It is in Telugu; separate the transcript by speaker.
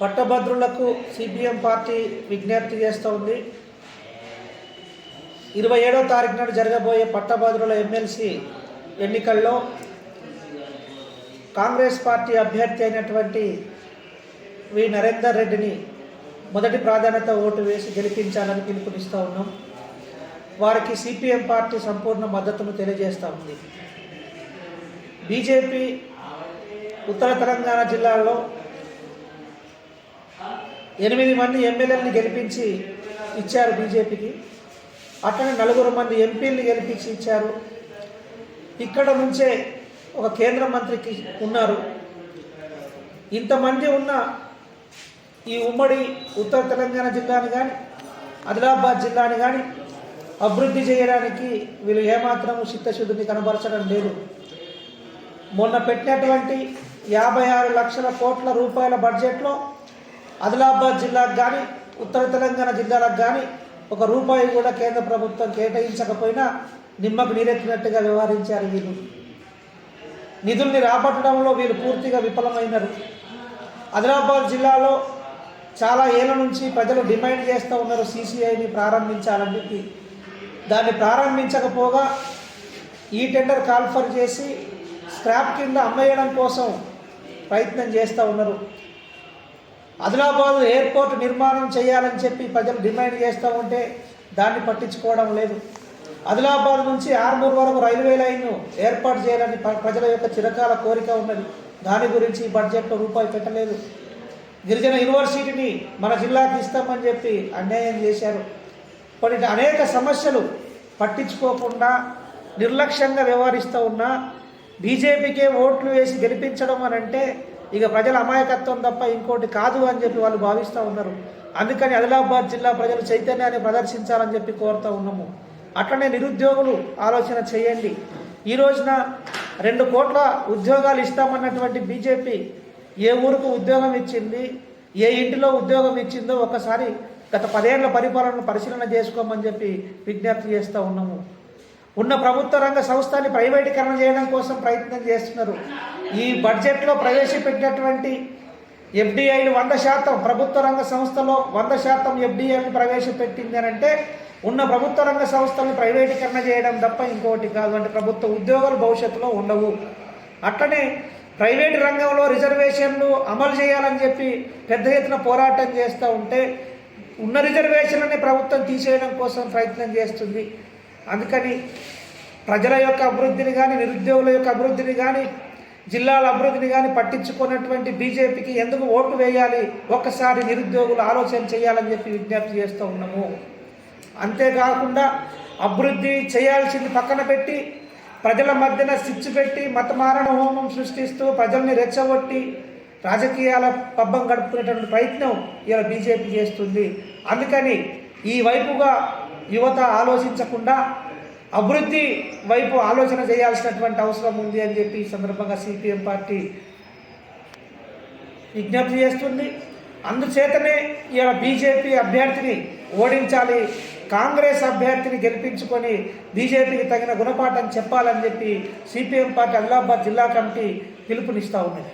Speaker 1: పట్టభద్రులకు సిపిఎం పార్టీ విజ్ఞప్తి చేస్తూ ఉంది. ఇరవై ఏడో తారీఖు నాడు జరగబోయే పట్టభద్రుల ఎమ్మెల్సీ ఎన్నికల్లో కాంగ్రెస్ పార్టీ అభ్యర్థి అయినటువంటి వి. నరేందర్ రెడ్డిని మొదటి ప్రాధాన్యత ఓటు వేసి గెలిపించాలని పిలుపునిస్తూ ఉన్నాం. వారికి సిపిఎం పార్టీ సంపూర్ణ మద్దతును తెలియజేస్తూ ఉంది. బీజేపీ ఉత్తర తెలంగాణ జిల్లాలో ఎనిమిది మంది ఎమ్మెల్యేలను గెలిపించి ఇచ్చారు బీజేపీకి. అట్లనే నలుగురు మంది ఎంపీలను గెలిపించి ఇచ్చారు. ఇక్కడ నుంచే ఒక కేంద్ర మంత్రికి ఉన్నారు. ఇంతమంది ఉన్న ఈ ఉమ్మడి ఉత్తర తెలంగాణ జిల్లాని కానీ ఆదిలాబాద్ జిల్లాని కానీ అభివృద్ధి చేయడానికి వీళ్ళు ఏమాత్రం చిత్తశుద్ధిని కనబరచడం లేదు. మొన్న పెట్టినటువంటి యాభై ఆరు లక్షల కోట్ల రూపాయల బడ్జెట్లో ఆదిలాబాద్ జిల్లాకు కానీ ఉత్తర తెలంగాణ జిల్లాలకు కానీ ఒక రూపాయి కూడా కేంద్ర ప్రభుత్వం కేటాయించకపోయినా నిమ్మకు నీరెత్తినట్టుగా వ్యవహరించారు వీళ్ళు. నిధుల్ని రాబట్టడంలో వీళ్ళు పూర్తిగా విఫలమైనారు. ఆదిలాబాద్ జిల్లాలో చాలా ఏళ్ళ నుంచి ప్రజలు డిమాండ్ చేస్తూ ఉన్నారు సీసీఐని ప్రారంభించాలని చెప్పి. దాన్ని ప్రారంభించకపోగా ఈ టెండర్ కాల్ఫర్ చేసి స్క్రాప్ కింద అమ్మేయడం కోసం ప్రయత్నం చేస్తూ ఉన్నారు. ఆదిలాబాద్ ఎయిర్పోర్ట్ నిర్మాణం చేయాలని చెప్పి ప్రజలు డిమాండ్ చేస్తూ ఉంటే దాన్ని పట్టించుకోవడం లేదు. ఆదిలాబాద్ నుంచి ఆర్మూర్ వరకు రైల్వే లైన్ ఏర్పాటు చేయాలని ప్రజల యొక్క చిరకాల కోరిక ఉన్నది. దాని గురించి ఈ బడ్జెట్లో రూపాయి పెట్టలేదు. గిరిజన యూనివర్సిటీని మన జిల్లాకి ఇస్తామని చెప్పి అన్యాయం చేశారు. కొన్ని అనేక సమస్యలు పట్టించుకోకుండా నిర్లక్ష్యంగా వ్యవహరిస్తూ ఉన్నా బీజేపీకే ఓట్లు వేసి గెలిపించడం అని అంటే ఇక ప్రజల అమాయకత్వం తప్ప ఇంకోటి కాదు అని చెప్పి వాళ్ళు భావిస్తూ ఉన్నారు. అందుకని ఆదిలాబాద్ జిల్లా ప్రజలు చైతన్యాన్ని ప్రదర్శించాలని చెప్పి కోరుతూ ఉన్నాము. అట్లనే నిరుద్యోగులు ఆలోచన చేయండి. ఈ రోజున రెండు కోట్ల ఉద్యోగాలు ఇస్తామన్నటువంటి బీజేపీ ఏ ఊరుకు ఉద్యోగం ఇచ్చింది ఏ ఇంటిలో ఉద్యోగం ఇచ్చిందో ఒకసారి గత పదేళ్ళ పరిపాలనను పరిశీలన చేసుకోమని చెప్పి విజ్ఞప్తి చేస్తూ ఉన్నాము. ఉన్న ప్రభుత్వ రంగ సంస్థని ప్రైవేటీకరణ చేయడం కోసం ప్రయత్నం చేస్తున్నారు. ఈ బడ్జెట్లో ప్రవేశపెట్టినటువంటి ఎఫ్డిఐలు వంద శాతం ప్రభుత్వ రంగ సంస్థలో వంద శాతం ఎఫ్డిఐని ప్రవేశపెట్టింది అని అంటే ఉన్న ప్రభుత్వ రంగ సంస్థలను ప్రైవేటీకరణ చేయడం తప్ప ఇంకోటి కాదు. అంటే ప్రభుత్వ ఉద్యోగాలు భవిష్యత్తులో ఉండవు. అట్లనే ప్రైవేట్ రంగంలో రిజర్వేషన్లు అమలు చేయాలని చెప్పి పెద్ద ఎత్తున పోరాటం చేస్తూ ఉంటే ఉన్న రిజర్వేషన్లని ప్రభుత్వం తీసేయడం కోసం ప్రయత్నం చేస్తుంది. అందుకని ప్రజల యొక్క అభివృద్ధిని కానీ నిరుద్యోగుల యొక్క అభివృద్ధిని కానీ జిల్లాల అభివృద్ధిని కానీ పట్టించుకున్నటువంటి బీజేపీకి ఎందుకు ఓటు వేయాలి? ఒక్కసారి నిరుద్యోగులు ఆలోచన చేయాలని చెప్పి విజ్ఞప్తి చేస్తూ ఉన్నాము. అంతేకాకుండా అభివృద్ధి చేయాల్సింది పక్కన పెట్టి ప్రజల మధ్యన స్విచ్ పెట్టి మతమారణ హోమం సృష్టిస్తూ ప్రజల్ని రెచ్చగొట్టి రాజకీయాల పబ్బం గడుపుకునేటువంటి ప్రయత్నం ఇలా బీజేపీ చేస్తుంది. అందుకని ఈ వైపుగా యువత ఆలోచించకుండా అభివృద్ధి వైపు ఆలోచన చేయాల్సినటువంటి అవసరం ఉంది అని చెప్పి ఈ సందర్భంగా సిపిఎం పార్టీ విజ్ఞప్తి చేస్తుంది. అందుచేతనే ఇలా బీజేపీ అభ్యర్థిని ఓడించాలి కాంగ్రెస్ అభ్యర్థిని గెలిపించుకొని బీజేపీకి తగిన గుణపాఠం చెప్పాలని చెప్పి సిపిఎం పార్టీ అల్లాబాద్ జిల్లా కమిటీ పిలుపునిస్తూ ఉన్నది.